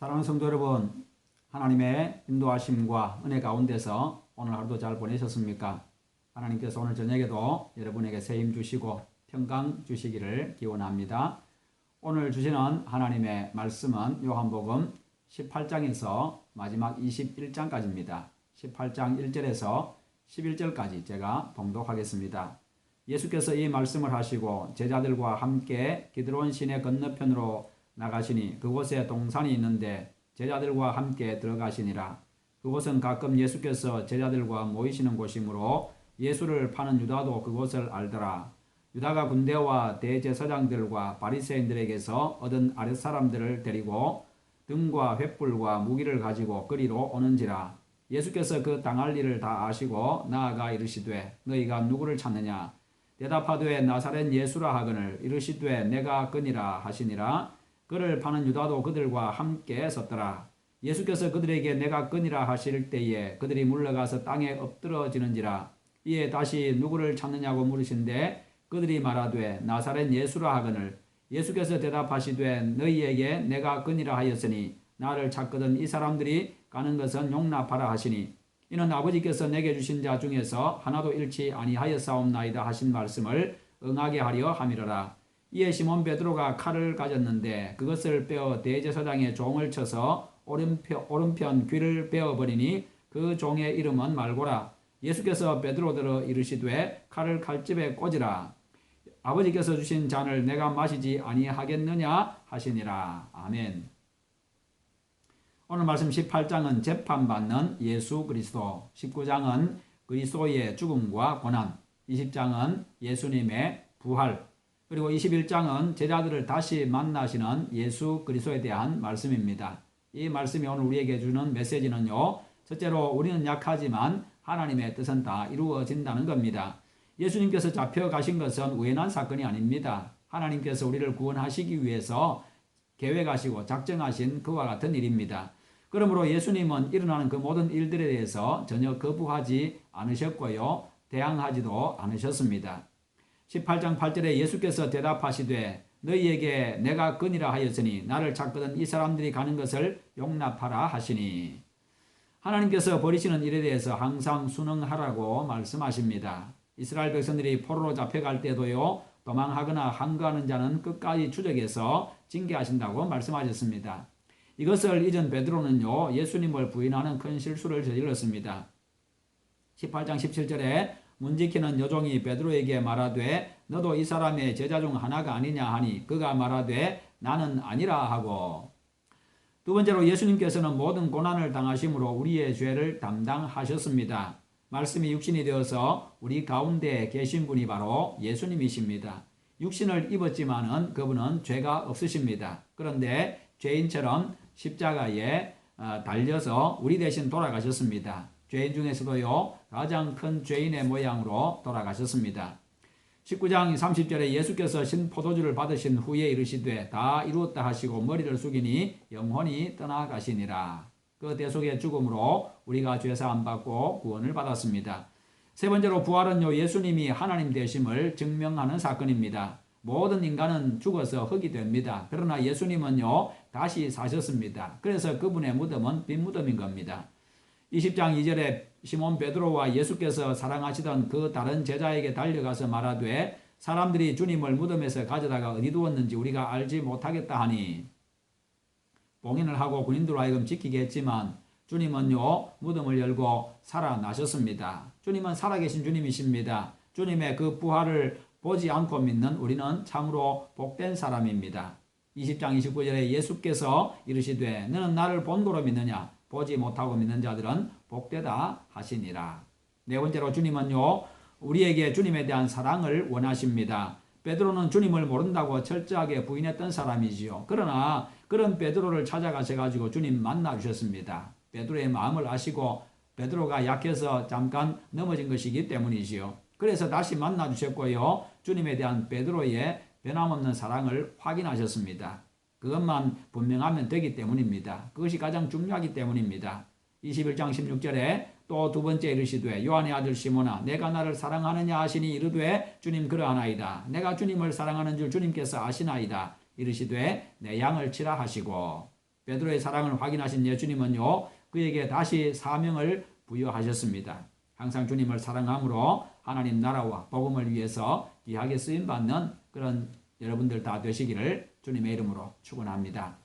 사랑하는 성도 여러분, 하나님의 인도하심과 은혜 가운데서 오늘 하루도 잘 보내셨습니까? 하나님께서 오늘 저녁에도 여러분에게 새힘 주시고 평강 주시기를 기원합니다. 오늘 주시는 하나님의 말씀은 요한복음 18장에서 마지막 21장까지입니다. 18장 1절에서 11절까지 제가 봉독하겠습니다. 예수께서 이 말씀을 하시고 제자들과 함께 기드론 시내 건너편으로 나가시니 그곳에 동산이 있는데 제자들과 함께 들어가시니라. 그곳은 가끔 예수께서 제자들과 모이시는 곳이므로 예수를 파는 유다도 그곳을 알더라. 유다가 군대와 대제사장들과 바리새인들에게서 얻은 아랫사람들을 데리고 등과 횃불과 무기를 가지고 거리로 오는지라. 예수께서 그 당할 일을 다 아시고 나아가 이르시되 너희가 누구를 찾느냐 대답하되 나사렛 예수라 하거늘 이르시되 내가 그니라 하시니라 그를 파는 유다도 그들과 함께 섰더라. 예수께서 그들에게 내가 그니라 하실 때에 그들이 물러가서 땅에 엎드러지는지라. 이에 다시 누구를 찾느냐고 물으신데 그들이 말하되 나사렛 예수라 하거늘. 예수께서 대답하시되 너희에게 내가 그니라 하였으니 나를 찾거든 이 사람들이 가는 것은 용납하라 하시니. 이는 아버지께서 내게 주신 자 중에서 하나도 잃지 아니하였사옵나이다 하신 말씀을 응하게 하려 함이로라. 이에 시몬 베드로가 칼을 가졌는데 그것을 빼어 대제사장의 종을 쳐서 오른편, 오른편 귀를 베어버리니 그 종의 이름은 말고라. 예수께서 베드로들어 이르시되 칼을 칼집에 꽂으라. 아버지께서 주신 잔을 내가 마시지 아니하겠느냐 하시니라. 아멘. 오늘 말씀 18장은 재판받는 예수 그리스도, 19장은 그리스도의 죽음과 고난, 20장은 예수님의 부활, 그리고 21장은 제자들을 다시 만나시는 예수 그리스도에 대한 말씀입니다. 이 말씀이 오늘 우리에게 주는 메시지는요. 첫째로 우리는 약하지만 하나님의 뜻은 다 이루어진다는 겁니다. 예수님께서 잡혀가신 것은 우연한 사건이 아닙니다. 하나님께서 우리를 구원하시기 위해서 계획하시고 작정하신 그와 같은 일입니다. 그러므로 예수님은 일어나는 그 모든 일들에 대해서 전혀 거부하지 않으셨고요. 대항하지도 않으셨습니다. 18장 8절에 예수께서 대답하시되 너희에게 내가 끈이라 하였으니 나를 찾거든 이 사람들이 가는 것을 용납하라 하시니 하나님께서 버리시는 일에 대해서 항상 순응하라고 말씀하십니다. 이스라엘 백성들이 포로로 잡혀갈 때도요 도망하거나 항거하는 자는 끝까지 추적해서 징계하신다고 말씀하셨습니다. 이것을 잊은 베드로는요 예수님을 부인하는 큰 실수를 저질렀습니다. 18장 17절에 문지키는 여종이 베드로에게 말하되 너도 이 사람의 제자 중 하나가 아니냐 하니 그가 말하되 나는 아니라 하고 두 번째로 예수님께서는 모든 고난을 당하심으로 우리의 죄를 담당하셨습니다. 말씀이 육신이 되어서 우리 가운데 계신 분이 바로 예수님이십니다. 육신을 입었지만은 그분은 죄가 없으십니다. 그런데 죄인처럼 십자가에 어, 달려서 우리 대신 돌아가셨습니다. 죄인 중에서도요, 가장 큰 죄인의 모양으로 돌아가셨습니다. 19장 30절에 예수께서 신 포도주를 받으신 후에 이르시되 다 이루었다 하시고 머리를 숙이니 영혼이 떠나가시니라. 그 대속의 죽음으로 우리가 죄사함 받고 구원을 받았습니다. 세 번째로 부활은요 예수님이 하나님 되심을 증명하는 사건입니다. 모든 인간은 죽어서 흙이 됩니다. 그러나 예수님은요, 다시 사셨습니다. 그래서 그분의 무덤은 빈 무덤인 겁니다. 20장 2절에 시몬 베드로와 예수께서 사랑하시던 그 다른 제자에게 달려가서 말하되 사람들이 주님을 무덤에서 가져다가 어디 두었는지 우리가 알지 못하겠다 하니 봉인을 하고 군인들 하여금 지키게 했지만 주님은요 무덤을 열고 살아나셨습니다. 주님은 살아계신 주님이십니다. 주님의 그 부활을 보지 않고 믿는 우리는 참으로 복된 사람입니다. 20장 29절에 예수께서 이르시되 너는 나를 본고로 믿느냐 보지 못하고 믿는 자들은 복되다 하시니라. 네 번째로 주님은요 우리에게 주님에 대한 사랑을 원하십니다. 베드로는 주님을 모른다고 철저하게 부인했던 사람이지요. 그러나 그런 베드로를 찾아가셔 가지고 주님 만나 주셨습니다. 베드로의 마음을 아시고 베드로가 약해서 잠깐 넘어진 것이기 때문이지요. 그래서 다시 만나 주셨고요. 주님에 대한 베드로의 변함없는 사랑을 확인하셨습니다. 그것만 분명하면 되기 때문입니다. 그것이 가장 중요하기 때문입니다. 21장 16절에 또 두 번째 이르시되 요한의 아들 시몬아 내가 나를 사랑하느냐 하시니 이르되 주님 그러하나이다. 내가 주님을 사랑하는 줄 주님께서 아시나이다. 이르시되 내 양을 치라 하시고 베드로의 사랑을 확인하신 예수님은요 그에게 다시 사명을 부여하셨습니다. 항상 주님을 사랑함으로 하나님 나라와 복음을 위해서 귀하게 쓰임 받는 그런 여러분들 다 되시기를 주님의 이름으로 축원합니다.